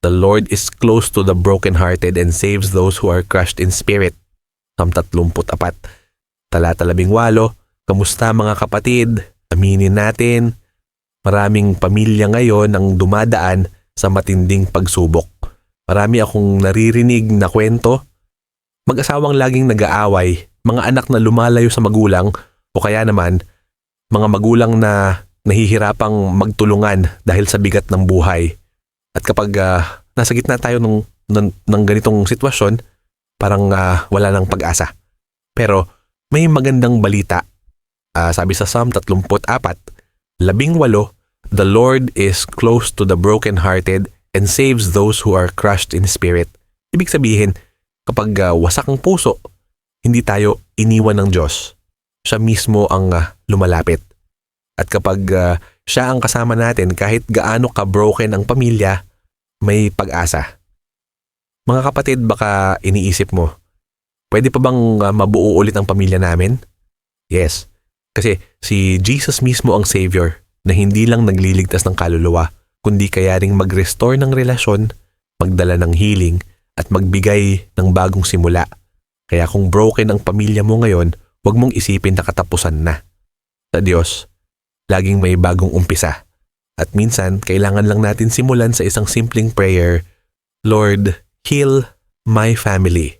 The Lord is close to the brokenhearted and saves those who are crushed in spirit. Psalm 34. Talata 18. Kamusta mga kapatid? Aminin natin, maraming pamilya ngayon ang dumadaan sa matinding pagsubok. Marami akong naririnig na kwento. Mag-asawang laging nag-aaway, mga anak na lumalayo sa magulang o kaya naman mga magulang na nahihirapang magtulungan dahil sa bigat ng buhay. At kapag ah, nasa gitna tayo ng, ng, ng ganitong sitwasyon, parang ah, wala nang pag-asa. Pero may magandang balita. Ah, sabi sa Psalm 34, labing walo, The Lord is close to the brokenhearted and saves those who are crushed in spirit. Ibig sabihin, kapag ah, wasak ang puso, hindi tayo iniwan ng Diyos. Siya mismo ang ah, lumalapit. At kapag ah, siya ang kasama natin, kahit gaano ka-broken ang pamilya, may pag-asa. Mga kapatid, baka iniisip mo, pwede pa bang ah, mabuo ulit ang pamilya namin? Yes. Kasi si Jesus mismo ang Savior na hindi lang nagliligtas ng kaluluwa, kundi kaya ring mag-restore ng relasyon, magdala ng healing, at magbigay ng bagong simula. Kaya kung broken ang pamilya mo ngayon, huwag mong isipin na katapusan na. Sa Diyos, laging may bagong umpisa. At minsan, kailangan lang natin simulan sa isang simpleng prayer, Lord, heal my family.